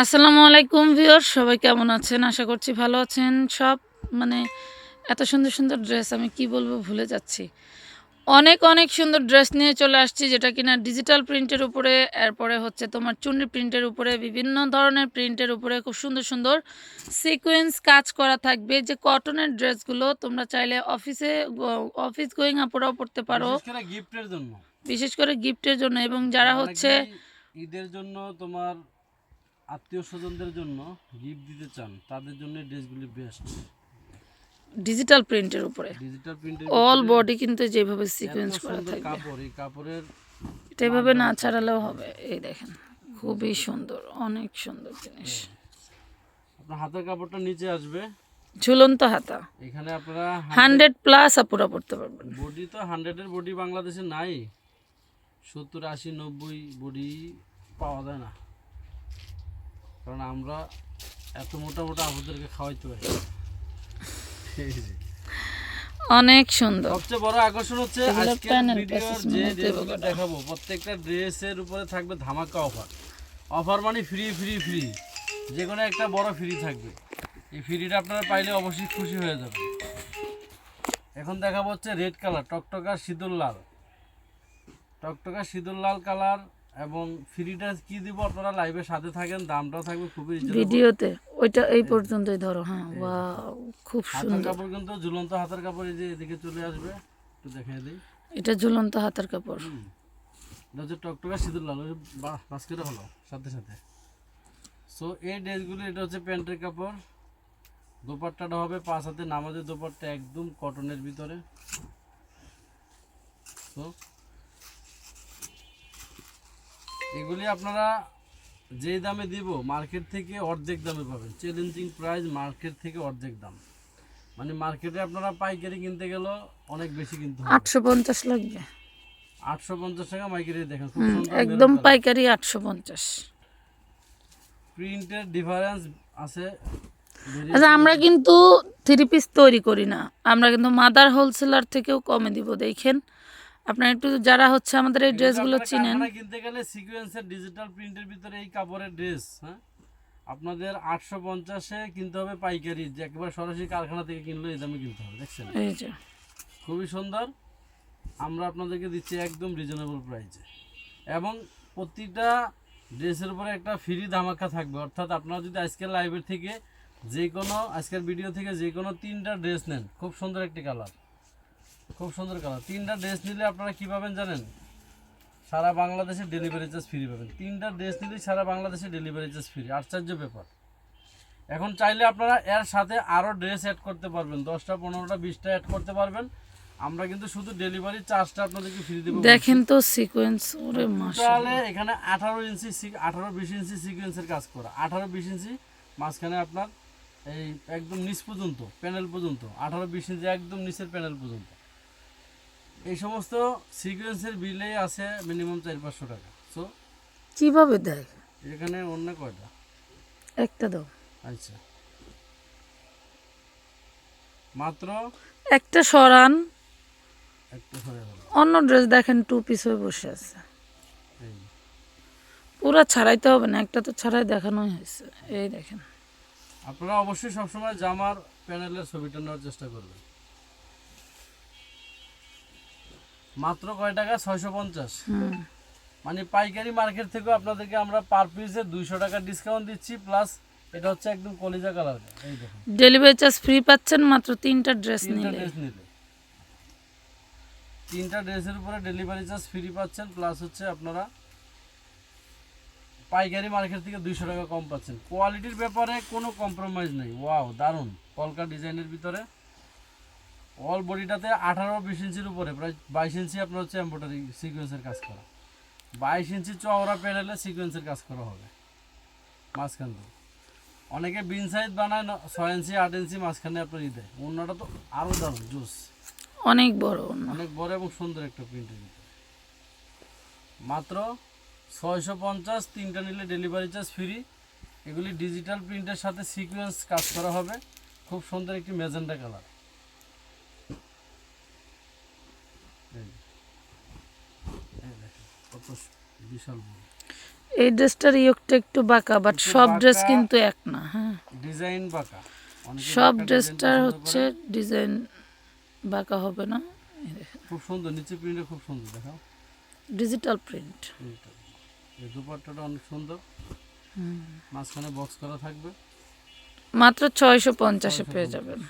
আসসালামু আলাইকুম ভিউয়ার সবাই কেমন আছেন? আশা করছি ভালো আছেন। সব মানে এত সুন্দর সুন্দর ড্রেস আমি কি বলব ভুলে যাচ্ছি। অনেক অনেক সুন্দর ড্রেস নিয়ে চলে আসছি যেটা কিনা ডিজিটাল প্রিন্টের উপরে এরপরে হচ্ছে তোমার চুন্নি প্রিন্টের উপরে বিভিন্ন ধরনের প্রিন্টের উপরে খুব সুন্দর সুন্দর সিকোয়েন্স কাজ করা থাকবে। যে কটনের ড্রেসগুলো তোমরা চাইলে অফিসে অফিস গোয়িং আপুরাও পড়তে পারো। বিশেষ করে গিফটের জন্য। বিশেষ করে গিফটের জন্য এবং যারা হচ্ছে ঈদের জন্য তোমার আত্মীয় স্বজনদের জন্য গিফট দিতে চান তাদের জন্য ড্রেসগুলি বেস্ট ডিজিটাল প্রিন্টের উপরে। ডিজিটাল প্রিন্টের অল বডি কিন্তু যেভাবে সিকোয়েন্স করা থাকবে। কাপড় এই কাপড়ের এটা এভাবে না ছাড়ালেও হবে। এই দেখেন খুবই সুন্দর অনেক সুন্দর জিনিস। আপনার হাতের কাপড়টা নিচে আসবে। ঝুলন্ত হাতা। এখানে আপনারা হান্ড্রেড প্লাস আপুরা পড়তে পারবেন। বডি তো হান্ড্রেডের বডি বাংলাদেশে নাই। সত্তর আশি নব্বই বডি পাওয়া যায় না। কারণ আমরা এত মোটা মোটা আপুদেরকে খাওয়াইতে পারি অনেক সুন্দর। সবচেয়ে বড় আকর্ষণ হচ্ছে আজকের ভিডিওর যে ড্রেসগুলো দেখাবো প্রত্যেকটা ড্রেসের উপরে থাকবে ধামাকা অফার। অফার মানে ফ্রি ফ্রি ফ্রি যে কোনো একটা বড় ফ্রি থাকবে। এই ফ্রিটা আপনারা পাইলে অবশ্যই খুশি হয়ে যাবে এখন দেখাবো হচ্ছে রেড কালার টকটকা সিঁদুর লাল। টকটকা সিঁদুর লাল কালার এবং ফ্রি ফ্রিটা কি দিব আপনারা লাইভের সাথে থাকেন দামটাও থাকবে খুবই। ভিডিওতে ওইটা এই পর্যন্তই ধরো হ্যাঁ ওয়াও খুব সুন্দর। কাপড় কিন্তু ঝুলন্ত হাতের কাপড় এই যে এদিকে চলে আসবে একটু দেখিয়ে দিই। এটা ঝুলন্ত হাতের কাপড়। এটা হচ্ছে টকটকা সিঁদুর লাল বাস্কেটে হলো সাথে সাথে। সো এই ড্রেসগুলো এটা হচ্ছে প্যান্টের কাপড়। দোপাট্টাটা হবে পাঁচ হাতে নামাজের দোপাট্টা একদম কটনের ভিতরে। তো এগুলি আপনারা যেই দামে দিব মার্কেট থেকে অর্ধেক দামে পাবেন। চ্যালেঞ্জিং প্রাইস মার্কেট থেকে অর্ধেক দাম। মানে মার্কেটে আপনারা পাইকারি কিনতে গেলেও অনেক বেশি কিনতে হবে। আটশো পঞ্চাশ লাগবে। আটশো পঞ্চাশ টাকা মাইকারি দেখেন একদম পাইকারি আটশো পঞ্চাশ। প্রিন্টের ডিফারেন্স আছে। আচ্ছা আমরা কিন্তু থ্রি পিস তৈরি করি না। আমরা কিন্তু মাদার হোলসেলার থেকেও কমে দিব দেখেন। আপনারা একটু যারা হচ্ছে আমাদের এই ড্রেসগুলো চিনেন। কিনতে গেলে সিকোয়েন্সের ডিজিটাল প্রিন্টের ভিতরে এই কাপড়ের ড্রেস হ্যাঁ? আপনাদের আটশো পঞ্চাশে কিনতে হবে পাইকারি যে একবার সরাসরি কারখানা থেকে কিনলে এই দামে কিনতে হবে দেখছেন? এই যে। খুবই সুন্দর। আমরা আপনাদেরকে দিচ্ছি একদম রিজনেবল প্রাইসে এবং প্রতিটা ড্রেসের উপরে একটা ফ্রি ধামাকা থাকবে। অর্থাৎ আপনারা যদি আজকের লাইভের থেকে যে কোনো আজকের ভিডিও থেকে যে কোনো তিনটা ড্রেস নেন খুব সুন্দর একটি কালার খুব সুন্দর কালার। তিনটা ড্রেস নিলে আপনারা কী পাবেন জানেন? সারা বাংলাদেশে ডেলিভারি চার্জ ফ্রি পাবেন। তিনটা ড্রেস নিলেই সারা বাংলাদেশে ডেলিভারি চার্জ ফ্রি আশ্চর্য ব্যাপার। এখন চাইলে আপনারা এর সাথে আরও ড্রেস অ্যাড করতে পারবেন। দশটা পনেরোটা বিশটা অ্যাড করতে পারবেন। আমরা কিন্তু শুধু ডেলিভারি চার্জটা আপনাদেরকে ফ্রি দেবো দেখেন তো সিকোয়েন্স ওরে তাহলে এখানে আঠারো ইঞ্চি আঠারো বিশ ইঞ্চি সিকোয়েন্সের কাজ করা। আঠারো বিশ ইঞ্চি মাঝখানে আপনার এই একদম নিচ পর্যন্ত প্যানেল পর্যন্ত। আঠারো বিশ ইঞ্চি একদম নিচের প্যানেল পর্যন্ত। এই সমস্ত সিকোয়েন্সের বিলে আছে মিনিমাম চার পাঁচশো টাকা। সো কীভাবে দেয়? এখানে অন্য কয়টা? একটা দাও। আচ্ছা। মাত্র একটা সরান। একটা গেল অন্য ড্রেস দেখেন টু পিস হয়ে বসে আছে। এই পুরো ছাড়াইতে হবে না একটা তো ছাড়াই দেখানোই হয়েছে। এই দেখেন। আপনারা অবশ্যই সবসময় জামার প্যানেলের ছবিটা নেওয়ার চেষ্টা করবেন। মাত্র কয় টাকা? ছয়শো পঞ্চাশ। মানে পাইকারি মার্কেট থেকেও আপনাদেরকে আমরা পার পিসে দুইশো টাকা ডিসকাউন্ট দিচ্ছি প্লাস এটা হচ্ছে একদম কলিজা কালার ডেলিভারি চার্জ ফ্রি পাচ্ছেন মাত্র তিনটা ড্রেস তিনটা নিলে। ড্রেস নিলে। তিনটা ড্রেসের উপরে ডেলিভারি চার্জ ফ্রি পাচ্ছেন প্লাস হচ্ছে আপনারা পাইকারি মার্কেট থেকে দুইশো টাকা কম পাচ্ছেন। কোয়ালিটির ব্যাপারে কোনো কম্প্রোমাইজ নেই। ওয়াও দারুণ। কলকা ডিজাইনের ভিতরে। অল বডিটাতে আঠারো বিশ ইঞ্চির উপরে প্রায় বাইশ ইঞ্চি আপনার হচ্ছে এম্ব্রয়ডারি সিকোয়েন্সের কাজ করা। বাইশ ইঞ্চি চওড়া প্যানেলে সিকোয়েন্সের কাজ করা হবে। মাঝখান থেকে অনেকে বিন সাইজ বানায় ন- ছয় ইঞ্চি আট ইঞ্চি মাঝখানে আপনার ই দেয়। অন্যটা তো আরও দারুণ জুস। অনেক বড় অনেক বড় এবং সুন্দর একটা প্রিন্টের মাত্র ছয়শো পঞ্চাশ তিনটা নিলে ডেলিভারি চার্জ ফ্রি এগুলি ডিজিটাল প্রিন্টের সাথে সিকোয়েন্স কাজ করা হবে। খুব সুন্দর একটি মেজেন্ডা কালার বিশাল এই ড্রেসটার ইয়োগটা একটু বাঁকা বাট সব ড্রেস কিন্তু এক না হ্যাঁ। ডিজাইন বাঁকা। সব ড্রেসটার হচ্ছে ডিজাইন বাঁকা হবে না। খুব সুন্দর নিচে প্রিন্টটা খুব সুন্দর দেখাও। ডিজিটাল প্রিন্ট এই দুপাট্টাটা অনেক সুন্দর। মাঝখানে বক্স করা থাকবে। মাত্র ছয়শো পঞ্চাশে পেয়ে যাবেন।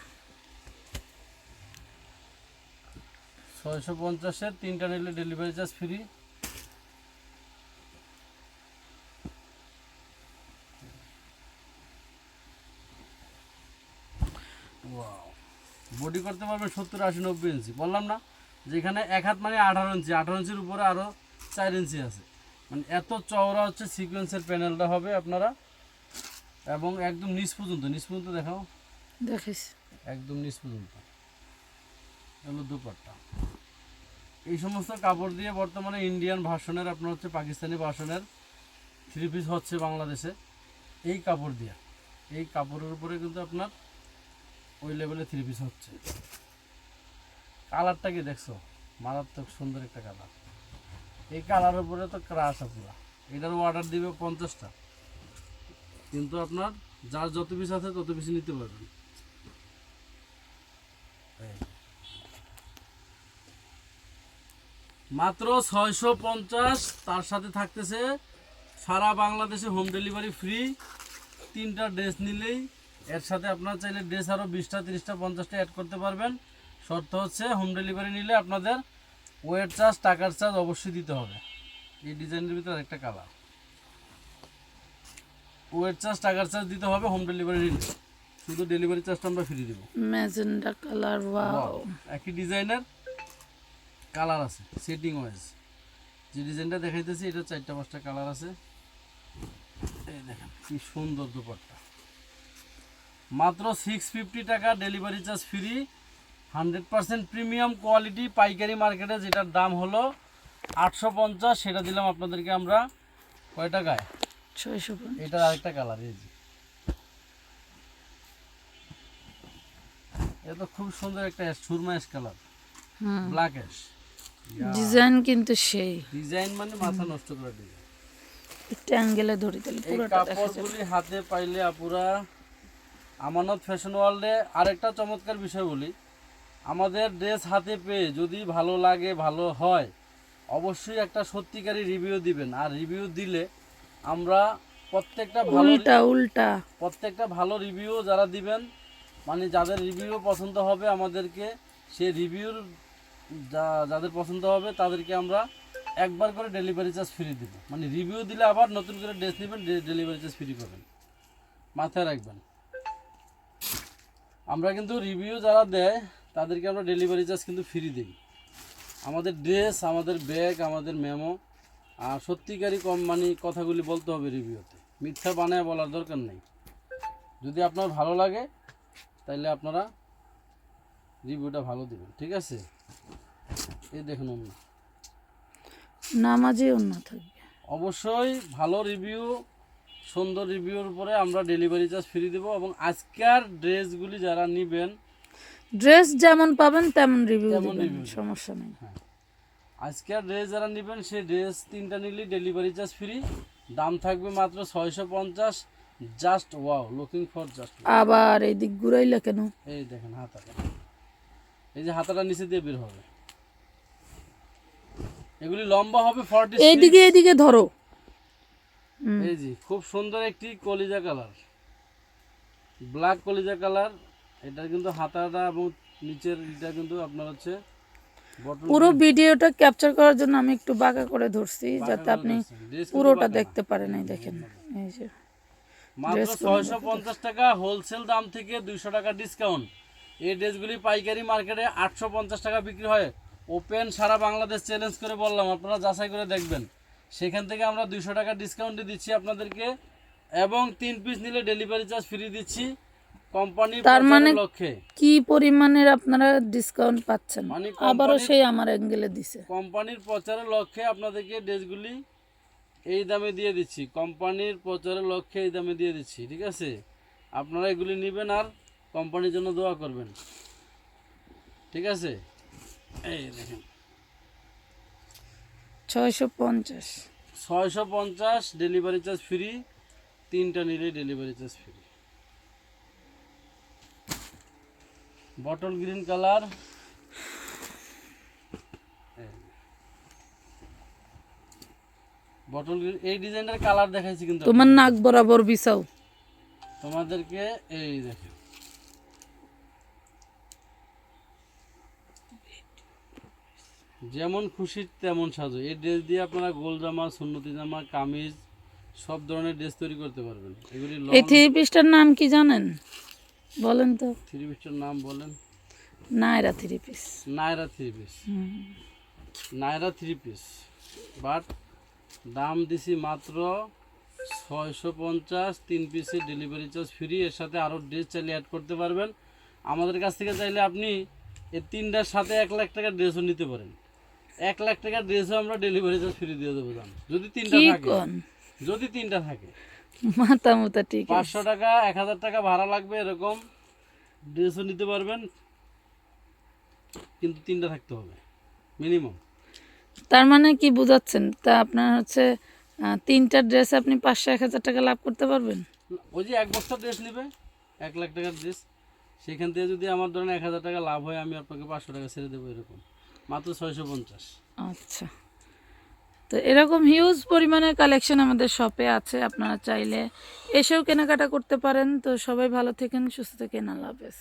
ছয়শো পঞ্চাশের তিনটা নিলে ডেলিভারি চার্জ ফ্রি বডি করতে পারবেন সত্তর আশি নব্বই ইঞ্চি বললাম না যেখানে এক হাত মানে আঠারো ইঞ্চি আঠারো ইঞ্চির উপরে আরও চার ইঞ্চি আছে। মানে এত চওড়া হচ্ছে সিকোয়েন্সের প্যানেলটা হবে আপনারা। এবং একদম নিচ পর্যন্ত নিচ পর্যন্ত দেখাও। দেখিস। একদম নিচ পর্যন্ত। হলো দুপাট্টা। এই সমস্ত কাপড় দিয়ে বর্তমানে ইন্ডিয়ান ভার্সনের আপনার হচ্ছে পাকিস্তানি ভার্সনের থ্রি পিস হচ্ছে বাংলাদেশে। এই কাপড় দিয়ে। এই কাপড়ের উপরে কিন্তু আপনার ওই লেভেলে থ্রি পিস হচ্ছে। কালারটা কি দেখছ? মারাত্মক সুন্দর একটা কালার এই কালারের উপরে তো ক্রাশ পুরা এটার অর্ডার দিবে পঞ্চাশটা। কিন্তু আপনার যার যত পিস আছে তত পিস নিতে পারবেন। মাত্র ছয়শো পঞ্চাশ, তার সাথে থাকতেছে সারা বাংলাদেশে হোম ডেলিভারি ফ্রি তিনটা ড্রেস নিলেই এর সাথে আপনার চাইলে ড্রেস আরও বিশটা তিরিশটা পঞ্চাশটা অ্যাড করতে পারবেন। শর্ত হচ্ছে হোম ডেলিভারি নিলে আপনাদের ওয়েট চার্জ টাকার চার্জ অবশ্যই দিতে হবে। এই ডিজাইনের ভিতরে একটা কালার ওয়েট চার্জ টাকার চার্জ দিতে হবে হোম ডেলিভারি নিলে। শুধু ডেলিভারি চার্জটা আমরা ফ্রি দেবো। ম্যাজেন্ডা কালার ওয়াও একই ডিজাইনের কালার আছে সেটিং ওয়াইজ যে ডিজাইনটা দেখাইতেছি এটা চারটা পাঁচটা কালার আছে। এই দেখেন কি সুন্দর দুপাট্টা। মাত্র সিক্স ফিফটি টাকা delivery charge free hundred percent premium quality পাইকারি মার্কেটে যেটার দাম হলো আটশো পঞ্চাশ সেটা দিলাম আপনাদেরকে আমরা কয় টাকায়? ছয়শো এটার আরেকটা কালার এই যে। এটা তো খুব সুন্দর একটা surma ash colour hmm. Black ash design কিন্তু সেই। ডিজাইন মানে মাথা নষ্ট করা ডিজাইন একটু অ্যাঙ্গেলে ধরি তাহলে পুরোটা দেখা যাবে। কাপড়গুলি হাতে পাইলে আপুরা আমানত ফ্যাশন ওয়ার্ল্ডে আরেকটা চমৎকার বিষয় বলি। আমাদের ড্রেস হাতে পেয়ে যদি ভালো লাগে ভালো হয় অবশ্যই একটা সত্যিকারী রিভিউ দিবেন। আর রিভিউ দিলে আমরা প্রত্যেকটা ভালো উল্টা উল্টা। প্রত্যেকটা ভালো রিভিউ যারা দিবেন মানে যাদের রিভিউ পছন্দ হবে আমাদেরকে সে রিভিউর যা যাদের পছন্দ হবে তাদেরকে আমরা একবার করে ডেলিভারি চার্জ ফ্রি দিব। মানে রিভিউ দিলে আবার নতুন করে ড্রেস নেবেন ডেলিভারি চার্জ ফ্রি করবেন। মাথায় রাখবেন। আমরা কিন্তু রিভিউ যারা দেয় তাদেরকে আমরা ডেলিভারি চার্জ কিন্তু ফ্রি দিই। আমাদের ড্রেস আমাদের ব্যাগ আমাদের মেমো আর সত্যিকারই কম মানে কথাগুলি বলতে হবে রিভিউতে মিথ্যা বানায় বলার দরকার নেই। যদি আপনার ভালো লাগে তাহলে আপনারা রিভিউটা ভালো দেবেন ঠিক আছে? এই দেখুন অন্য নামাজে অন্য থাকবে। অবশ্যই ভালো রিভিউ সুন্দর রিভিউর পরে আমরা ডেলিভারি চার্জ ফ্রি দেবো এবং আজকের ড্রেসগুলি যারা নেবেন ড্রেস যেমন পাবেন তেমন রিভিউ তেমন সমস্যা নেই। আজকের ড্রেস যারা নেবেন সেই ড্রেস তিনটা নিলে ডেলিভারি চার্জ ফ্রি দাম থাকবে মাত্র ছয়শো পঞ্চাশ। Just wow looking for just আবার এই দিক ঘুরাইলে কেন? এই দেখেন হাতাটা। এই যে হাতাটা নিচে দিয়ে বের হবে। এগুলি লম্বা হবে ফর্টি এইদিকে এইদিকে ধরো। এই যে খুব সুন্দর একটি কলিজা কালার। ব্ল্যাক কলিজা কালার এটা কিন্তু হাতাটা এবং নিচের এটা কিন্তু আপনার হচ্ছে পুরো ভিডিওটা ক্যাপচার করার জন্য আমি একটু বাঁকা করে ধরছি যাতে আপনি পুরোটা দেখতে পারেন এই দেখেন। এই যে মাত্র ছয়শো পঞ্চাশ টাকা হোলসেল দাম থেকে দুইশো টাকা ডিসকাউন্ট এই ড্রেসগুলি পাইকারি মার্কেটে আটশো পঞ্চাশ টাকা বিক্রি হয়। ওপেন সারা বাংলাদেশ চ্যালেঞ্জ করে বললাম আপনারা যাচাই করে দেখবেন। সেখান থেকে আমরা দুইশো টাকা ডিসকাউন্ট দিচ্ছি আপনাদেরকে এবং তিন পিস নিলে ডেলিভারি চার্জ ফ্রি দিচ্ছি কোম্পানি তার মানে- লক্ষ্যে কি পরিমাণের আপনারা ডিসকাউন্ট পাচ্ছেন? মানে আবারও সেই আমার অ্যাঙ্গেলে দিছে। কোম্পানির প্রচারের লক্ষ্যে আপনাদেরকে ড্রেসগুলি এই দামে দিয়ে দিচ্ছি। কোম্পানির প্রচারের লক্ষ্যে এই দামে দিয়ে দিচ্ছি ঠিক আছে? আপনারা এগুলি নেবেন আর কোম্পানির জন্য দোয়া করবেন। ঠিক আছে? এই দেখেন। ছয়শো পঞ্চাশ। ছয়শো পঞ্চাশ ডেলিভারি চার্জ ফ্রি তিনটা নিলে delivery charge free bottle green colour bottle green এই ডিজাইনের কালার দেখাইছি কিন্তু তোমার নাক বরাবর বিছাও। তোমাদেরকে এই দেখো যেমন খুশি তেমন সাজো। এই ড্রেস দিয়ে আপনারা গোল জামা সুন্নতি জামা কামিজ সব ধরনের ড্রেস তৈরি করতে পারবেন। এগুলি এই থ্রি পিসটার নাম কি জানেন? বলেন তো। থ্রি পিসটার নাম বলেন। Naira three piece Naira three piece Naira three piece but দাম দিছি মাত্র ছয়শো পঞ্চাশ তিন পিসের ডেলিভারি চার্জ ফ্রি এর সাথে আরও ড্রেস চাইলে অ্যাড করতে পারবেন। আমাদের কাছ থেকে চাইলে আপনি এই তিনটার সাথে এক লাখ টাকার ড্রেসও নিতে পারেন। এক লাখ টাকার ড্রেসও আমরা ডেলিভারি চার্জ ফ্রি দিয়ে দেবো দাম। যদি তিনটা থাকে যদি তিনটা থাকে। মাথা মুতা ঠিক। পাঁচশো টাকা এক হাজার টাকা ভাড়া লাগবে এরকম। ড্রেসও নিতে পারবেন কিন্তু তিনটা থাকতে হবে মিনিমাম তার মানে কি বুঝাচ্ছেন? তা আপনার হচ্ছে তিনটা ড্রেস আপনি পাঁচশো এক হাজার টাকা লাভ করতে পারবেন? ওই যে এক বস্তা ড্রেস নেবে এক লাখ টাকার ড্রেস সেখান থেকে যদি আমার ধরেন এক হাজার টাকা লাভ হয় আমি আপনাকে পাঁচশো টাকা ছেড়ে দেবো এরকম। মাত্র ছয়শো পঞ্চাশ। আচ্ছা। তো এরকম হিউজ পরিমাণের কালেকশন আমাদের শপে আছে, আপনারা চাইলে এসেও কেনাকাটা করতে পারেন। তো সবাই ভালো থেকেন, সুস্থ থেকে আল্লাহ হাফেজ।